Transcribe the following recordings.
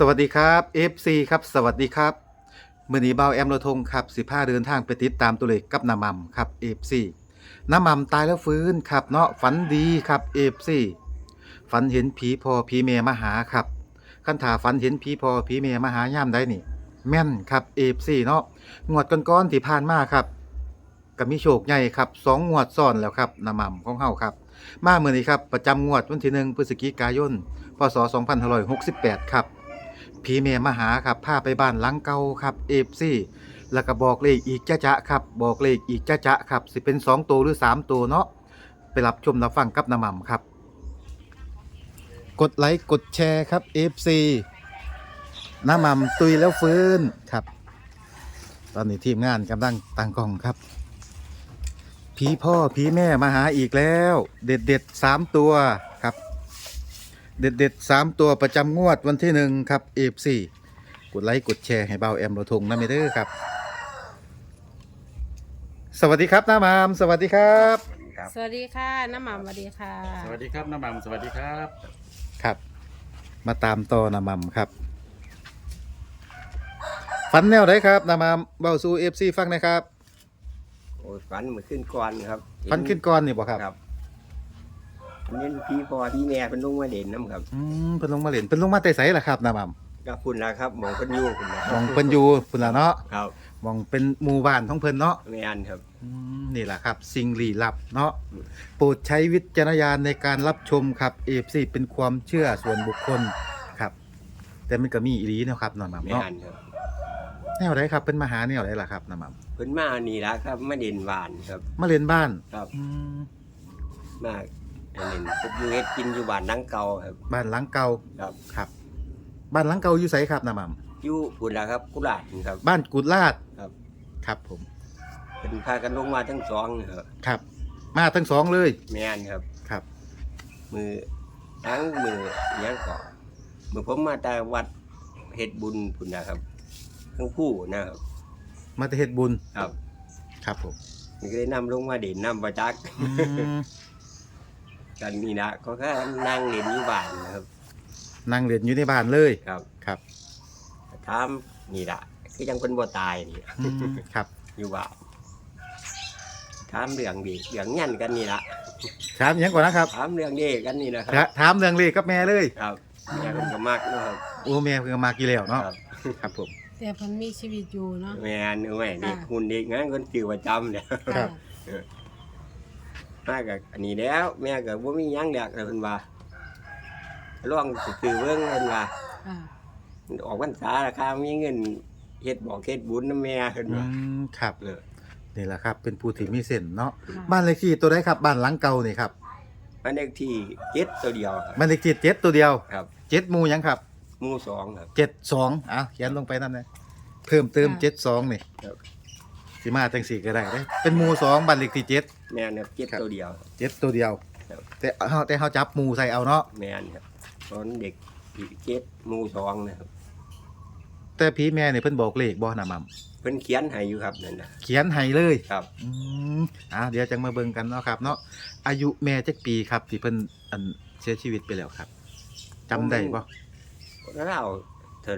สวัสดีครับ FC ครับ สวัสดีครับมื่อนี้เบาแอมโลทงครับสิพาเดินทางไปติดตามตัวเลขกับน้ำมัมครับ FC น้ำมัมตายแล้วฟื้นครับเนาะฝันดีครับ FC ฝันเห็นผีพอผีเมมาหาครับคันถาฝันเห็นผีพอผีเมมาหาย่ามได้นี่ แม่นครับ FC เนาะงวดก้อนๆที่ผ่านมาครับก็มีโชคใหญ่ครับสองงวดซ้อนแล้วครับน้ำมัมของเฮาครับ มาเมื่อนี้ครับประจำงวดวันที่หนึ่งพฤศจิกายนพศ2568ครับ ผีเมมาหาครับพาไปบ้านหลังเก่าครับเอฟซีแล้วก็บอกเลขอีกจ้าจะครับ บอกเลขอีกจ้าจะครับ สิเป็น2ตัวหรือ3ตัวเนาะไปรับชมรับฟังกับน้ำม่ำครับ กดไลค์กดแชร์ครับ FC น้ำม่ำตุยแล้วฟื้นครับ ตอนนี้ทีมงานกำลังตั้งกล้องครับผีพ่อผีแม่มาหาอีกแล้ว เด็ดเด็ดสามตัว เด็ดเด็ดๆสามตัวประจำงวดวันที่หนึ่งครับเอฟซีกดไลค์กดแชร์ให้เบาแอมโรทงนะเมเดอร์ครับ สวัสดีครับน้ามามสวัสดีครับครับสวัสดีค่ะน้ำหม่ำสวัสดีค่ะ สวัสดีครับน้ำมันสวัสดีครับ ครับ มาตามต่อน้ามามครับฟันแนวไหนครับน้ามามเบาซูเอฟซีฟังหนะครับ โอ้ยฝันเหมือนขึ้นก่อนครับฟันขึ้นก้อนนี่บ่ครับ ครับ อันนี้พี่พ่อพี่แม่เป็นลุงมาเด่นน้ำครับอืมเป็นลงมาเล่นเป็นลงมาแต่ไสล่ะครับน้ามามก็คุณนะครับหมองคนอยู่คุณนะมองเป็นอยู่พุ่นละเนาะครับมองเป็นหมู่บ้านท้องเพิ่นเนาะไม่อันครับ อืมนี่แหละครับ สิ่งลี้ลับเนาะโปรดใช้วิจารณญาณในการรับชมครับเอฟซีเป็นความเชื่อส่วนบุคคลครับ แต่มันก็มีอีหลีเนาะครับน้องหม่ำไม่เนาะอันครับ แนวไหนครับเป็นมาหาแนวไหนล่ะครับน้องหม่เพิ่นมานี่ละครับมาเด่นหวานครับำมาเรียนบ้านครับ อืมมา อันนี้พวกอยูเฮ็ดกินอยู่บ้านนังเก่าครับ บ้านหลังเก่าครับ ครับ บ้านหลังเก่าอยู่ไสครับน้องหม่อยู่คุณละครับกุหลาบครับำบ้านกุดลาดครับ ครับผม เป็นพากันลงมาทั้งสองครับครับ มาทั้งสองเลยไม่อันครับ ครับ มือทั้งมือเนี้ยก่อนมือผมมาแต่วัดเฮ็ดบุญคุณนะครับ ทั้งผู้นะครับ มาแต่เฮ็ดบุญ ครับ ครับผม นี่ก็ได้นำลงมาเด่นนำประจักษ์อืม กันนี่นะก็แค่นั่งเล่นอยู่บ้านนะครับ นั่งเรียนอยู่ในบ้านเลยครับครับถามนี่ละคือยังคนบ่ตายนี่อืมครับอยู่บ้านถามเรื่องดีเรื่องยันกันนี่ละถามอิหยังก่อนนะครับถามเรื่องดีกันนี่นะคถารับถามเรื่องเลขกับแม่เลยครับแม่คนก็มักเนาะครับโอ้แม่เพิ่งมากี่แล้วเนาะครับครับผม แต่เพันมีชีวิตอยู่เนาะแม่นเอ้ยเด็กค่ะคุณเด็กงั้นคนตื่อประจำเนี่ย ครับ มากับอันนี้แล้ว แม่ก็บ่มีหยังเด็กเลยเพิ่นว่าลองสิซื้อเบิ่งเพิ่นว่าค่ะออกพรรษาราคามีเงินเฮ็ดบอกเฮ็ดบุญนำแม่เพิ่นอืว่า มครับเออ นี่แหละครับ เป็นผู้ที่มีเส้นเนาะค่ะบ้านเลขที่ตัวใดครับบ้านหลังเก่านี่ครับมันเลขที่เจ็ดตัวเดียวครับบ้านเลขที่เจ็ดตัวเดียวครับเจ็ดหมู่หยังครับหมู่สองครับ เจ็ดสองอะเขียนลงไปนั่นเลยเพิ่มเติมเจ็ดสองนี่ครับ สิมาจังสี่ก็ได้เด้เป็นหมู่สองบ้านเลขที่เจ็ด แม่นครับเจ็ดครับ ตัวเดียว เจ็ดตัวเดียว ครับ แต่เฮาแต่เฮาจับหมู่ใส่เอาเนาะแม่นครับตอนเด็กที่เจ็ดหมู่สองนะครับแต่พี่แม่นี่เพิ่นบอกเลขบ่นะมัมเพิ่นเขียนให้อยู่ครับนั่นนะเขียนให้เลยครับอืมอะเดี๋ยวจังมาเบิ่งกันเนาะครับ เนาะอายุแม่จักปีครับที่เพิ่นอันเสียชีวิตไปแล้วครับจำได้บ่แล้วเราเธอ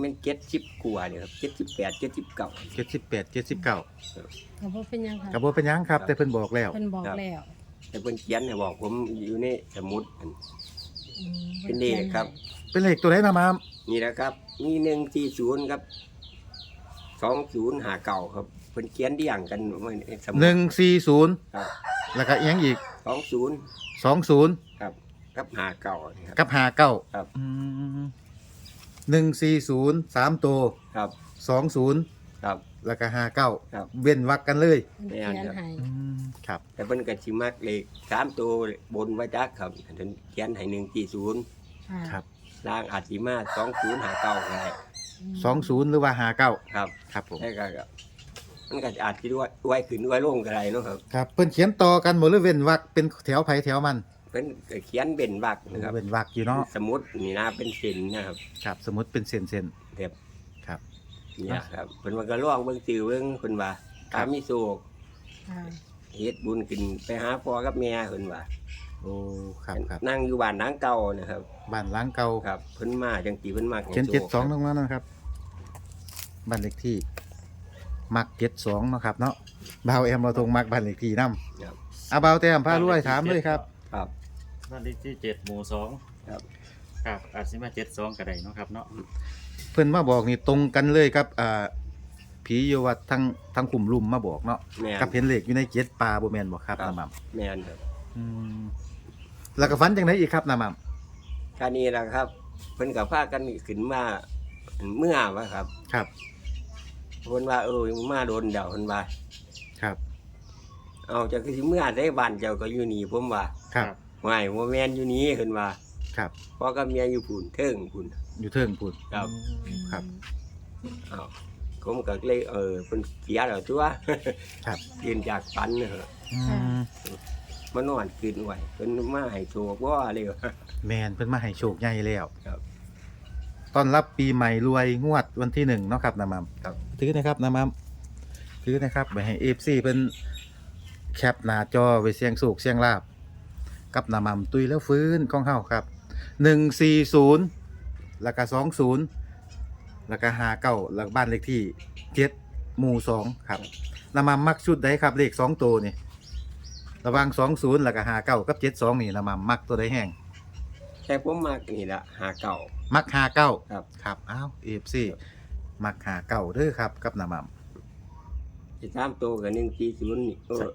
เลยมันเจ็ดสิบกว่าเนี่ยครับเจ็ดสิบแปดเจ็ดสิบเก้า เจ็ดสิบแปดเจ็ดสิบเก้าก็บ่เป็นหยังค่ะกับบ่เป็นหยังครับ แต่เพิ่นบอกแล้ว เพิ่นบอกแล้วแต่เพิ่นเขียนให้บอกผมอยู่ในสมุดอัน อืมเป็นเลขครับ เป็นเลขตัวไหนนะมามนี่นะครับ มีหนึ่งสี่ศูนย์ครับสองศูนย์หาเก่าครับเพิ่นเขียนเดี่ยงกันไว้ในสมุดหนึ่งสี่ศูนย์ครับแล้วก็อีกอยังอีกสองศูนย์สองศูนย์ครับกับหาเก่านี่ครับ กับห้าเก้าครับ หนึ่งสี่ศูนย์สามตัวครับสองศูนย์ครับ แล้วก็ห้าเก้าครับ เว้นวักกันเลยเพิ่นเขียนให้ครับแต่เพิ่นก็สิมักเลขสามตัวบนไว้จักครับเพิ่นเขียนให้หนึ่งสี่ศูนย์ค่ะครับล่างอาจสิมาสองศูนย์หาเก้าก็ได้มสองศูนย์หรือว่าห้าเก้าครับครับผมแล้วก็ก็มันก็อาจสิด้วยไว้ขึ้นไว้ลงก็ได้เนาะครับ ครับเพิ่นเขียนต่อกันหมดหรือเว้นวักเป็นแถวไผแถวมัน เพิ่นก็เขียนเป็นบักนะครับเว้นวักอยู่เนาะสมุดนี่นะเป็นเส้นนะครับครับ สมมติเป็นเส้นเส้นเรียบๆครับ เนี่ยครับเพิ่นว่าก็ล่องเบิ่งชื่อเบิ่งเพิ่นว่าครัถ้าบมีโศกค่ะเฮ็ดบุญขึ้นไปหาพ่อกับแม่เพิ่นว่าโอ้ครับครับนั่งอยู่บ้านหลังเก่านะครับคบ้านหล้างเก่าครับเพิ่นมาจังสีเพิ่นมาเขียนเจ็ดสองตรงนั้นนะครับบ้านเลขที่ มักเจ็ดสองเนาะครับเนาะบ่าวแอมเราตรงมักบ้านเลขที่นำครับ อาบ่าวแต้มพารวยถามเลยครับ ครับ บ้านเลขที่เจ็ดหมู่สองครับ ครับอาจสิมาเจ็ดสองก็ได้เนาะครับเนาะเพิ่นมาบอกนี่ตรงกันเลยครับอ่าผีอยู่วัดทั้งทั้งกลุ่มลุมมาบอกเนาะแม่น กับเห็นเลขอยู่ในเจ็ดปลาบ่แม่นบ่ครับครับน้ำมันแม่นครับอืมแล้วก็ฝันจังไดอีกครับน้ำมันคานี้ล่ะครับ เพิ่นก็พากันขึ้นมาเมื่อว่าครับครับเพิ่นว่าเออมาโดนเดาเพิ่นว่า ครับเอาจากคือสิเมื่อได้บ้านเจ้าก็อยู่นี่ผมว่า ครับ ไม่บ่แม่นอยู่นี่เพิ่นว่าครับ พ่อกับเมียอยู่พุ่นเทิงพุ่น อยู่เทิงพูด ครับ ครับ อ้าวผมก็เลยเออเพิ่นเสียแล้วตัวครับตื่นจากฝันเนอะอืมมานอนคืนไว้เพิ่นมาให้โชคว่าเลยว่าแมนเพิ่นมาให้โชคใหญ่แล้วครับต้อนรับปีใหม่รวยงวดวันที่หนึ่งเนาะครับน้ำมันครับ ถือนะครับน้ำมันถือนะครับไปให้เอฟซีเพิ่นแคปหน้าจอไว้เสียงสูกเสียงลาบ กับน้ำมันตุยแล้วฟื้นของเฮาครับหนึ่งสี่ศูนย์แล้วก็สองศูนย์แล้วก็ห้าเก้าแล้วก็บ้านเลขที่เจ็ดหมู่สองครับน้ำมันมักชุดใดครับเลขสองตัวนี่ระหว่างสองศูนย์แล้วก็ห้าเก้ากับเจ็ดสองนี่น้ำมันมักตัวใดแห้งแต่ผมมักนี่ละหาเก่ามักหาเก้าครับครับอ้าวเอฟซีมักหาเก้าเด้อครับกับน้ำมัน สิตามตัวกับ140นี่เออ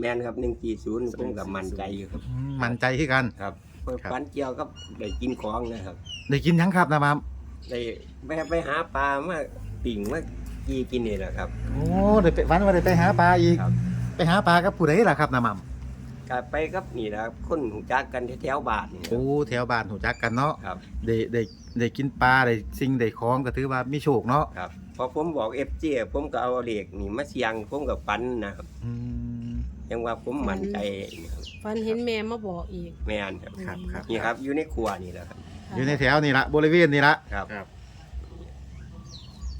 แม่นครับ140ผมก็มั่นใจอยู่ครับอืมมั่นใจที่กัน ครับเพิ่นครับ ฝันเกี่ยวกับได้กินของนะครับได้กินหยังครับน้ำมันได้ไปไปหาปลามาปิ่งมากีกินนี่แหละครับ โอ้ได้ไปวันว่าได้ไปหาปลาอีก ครับ ไปหาปลากับผู้ใดล่ะครับน้ำมันก็ไปกับนี่แหละคนหูจักกันแถวๆบ้านนี่โอ้แถวบ้านหูจักกันเนาะครับ ได้ได้ได้กินปลาได้สิ่งได้ของก็ถือว่ามีโชคเนาะครับพ อผมบอก FG ผมก็เอาเลขนี่มาเสียงผมก็ฝันนะครับอืม ยังว่าผมมั่นใจนะครับฟันเห็นแม่มาบอกอีกแม่นครับครับครับ นี่ครับ อยู่ในครัวนี่แหละครับอยู่ในแถวนี่ละบริเวณนี่ละ ครับ ครับ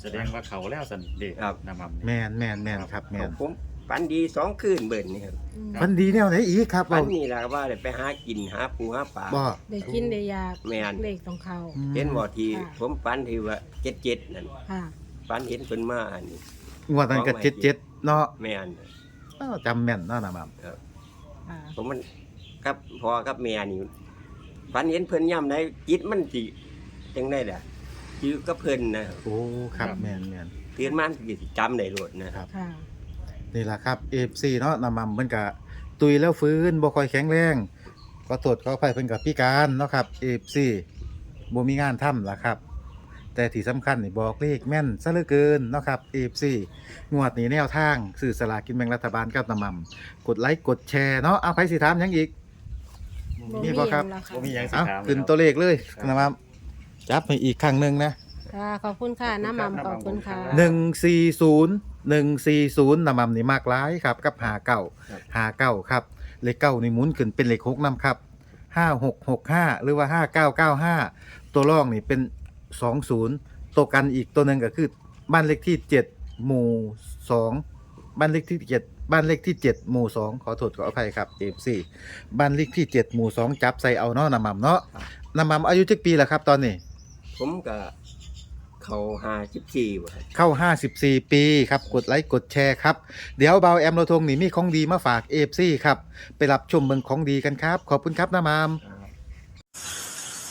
แสดงว่าเขาแล้วสันเด็กครับน้ำมันแมนแมนแมนครับแมนผมฝันดีสองคืนเบิ่นนี่ครับอืมมันดีแนวไหนอีกครับฝัเรานนี่แหละว่าได้ไปหากินหาปูหาปลา บ่ได้กินได้อยากแม่น เลขต้องเข้าอืมเห็นบ่ทีค่ะ ผมฝันที่ว่าเจ็ดเจ็ดนั่น ค่ะ ฝันเห็นเพิ่นมาอันนี้ งวดนั้นก็เจ็ดเจ็ดเนาะแม่นอ้าวจำแม่นเนาะน้ำมันค่ะผมมันกับพ่อกับแม่นี่ฝันเห็นเพิ่นย่ำได้จิตมันสิจังได้ล่ะอยู่กับเพิ่นนะครับโอ้ครับแมนแมนตื่นมามันสิจำได้โลดนะครับ ค่ะ นี่แหละครับ FC เนาะน้ำมันเพิ่นก็ตุยแล้วฟื้นบ่ค่อยแข็งแรงก็ตรวจก็ไปเพิ่นก็พิการเนาะครับ FC บ่มีงานทำล่ะครับ แต่ที่สำคัญนี่บอกเลขแม่นซะเหลือเกินเนาะครับ FC งวดนี้แนวทางสื่อสลากกินแบ่งรัฐบาลกับน้ำมันกดไลค์กดแชร์เนาะเอาใครสิถามหยังอีก มีบ่ครับ หยังแล้วค่ะบ่มีหยังสิเอาถามขึ้นตัวเลขเลยน้ำมันจับให้อีกครั้งหนึงนะค่ะขอบคุณค่ะน้ำมันขอบคุณค่ะ หนึ่งสี่ศูนย์หนึ่งสี่ศูนย์นำมัมนี่มากร้ายครับ กับหาเก้าครับ หาเก้าครับเลขเก้านี่หมุนขึ้นเป็นเลขหกนำครับห้าหกหกห้าหรือว่าห้าเก้าเก้าห้าตัวรองนี่เป็น สองศูนย์ตัวกันอีกตัวหนึ่งก็คือ บ้านเลขที่เจ็ดหมู่สองบ้านเลขที่เจ็ดบ้านเลขที่เจ็ดหมู่สองขอโทษขออภัยครับเอฟซีบ้านเลขที่เจ็ดหมู่สองจับใส่เอาเนาะนำมัมเนาะนำมัมอายุจักปีละครับตอนนี้ ผมก็เขาหาสิบสี่บ่ครับเข้า54ปีครับกดไลค์กดแชร์ครับ เดี๋ยวเบาแอมโรทงนี่มีของดีมาฝากเอฟซีครับ ไปรับชมเมืองของดีกันครับ ขอบคุณครับน้ามาม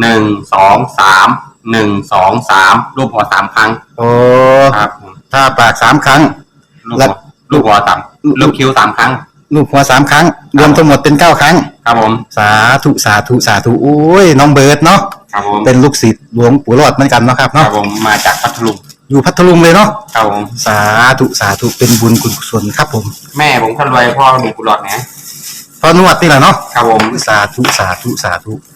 หนึ่งสองสามหนึ่งสองสามรูปหัวสามครั้งโอ้ครับผมถ้าปากสามครั้งลูกแล้หัววลูกหัวสามลูกคิ้วสามครั้ง ลูกหัวสามครั้ง รวมทั้งหมดเป็นเก้าครั้ง ครับผมสาธุสาธุสาธุโอ้ยน้องเบิร์ดเนาะครับผมเป็นลูกศิษย์หลวงปู่รอดเหมือนกันเนาะครับครัเนาะบผมมาจากพัทลุงอยู่พัทลุงเลยเนาะครับผมสาธุสาธุเป็นบุญคุณกุศลครับผมแม่ผมคนรวยพ่อมีกุหลาบนะพอนวดนี่แหละเนาะครับผม สาธุสาธุสาธุข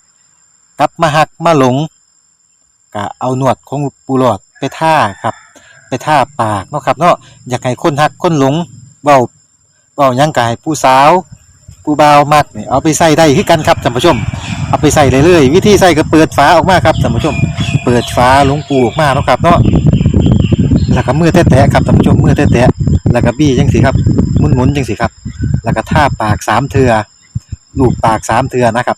กลับมาหักมาหลงก็เอาหนวดของปูหลอดไปท่าครับ ไปท่าปากเนาะครับเนาะอยากให้คนหักคนหลงเบาเบายังกายผู้สาวผู้บ่าวมักนี่เอาไปใส่ได้คือกันครับท่านผู้ชม เอาไปใส่เลยเลยวิธีใส่ก็เปิดฝาออกมาครับท่านผู้ชม เปิดฝาหลวงปูออกมาเนาะครับเนาะแล้วก็มือแตะๆครับท่านผู้ชมมือแตะๆแล้วก็บี้จังสิครับหมุนๆจังสิครับ แล้วก็ท่าปากสามเทือลูบปากสามเทือนะครับ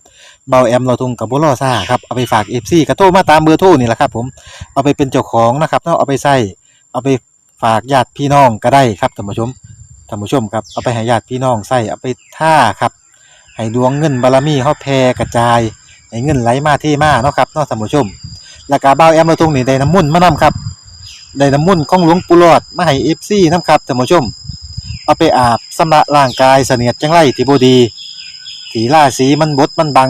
เบาแอมเราทงกับบุรอซ่าครับเอาไปฝากเอฟซีกระโทรมาตามเบอร์โทรนี่แหละครับ ผมเอาไปเป็นเจ้าของนะครับเนาะเอาไปใส่เอาไปฝากญาติพี่น้องก็ได้ครับท่านผู้ชมท่านผู้ชมครับเอาไปให้ญาติพี่น้องใส่เอาไปท่าครับให้ดวงเงินบารมีเฮาแผ่กระจายให้เงินไหลมาเทมาเนาะครับเนาะท่านผู้ชมแล้วก็เบาแอมเราทงนี่ได้น้ำมุ่นมานํครับได้น้ำมุ่นของหลวงปู่หลอดมาให้เอฟซีนํครับท่านผู้ชม เอาไปอาบสำระร่างกายเสนียดจังไรที่บดี ถีล่าสีมันบดมันบัง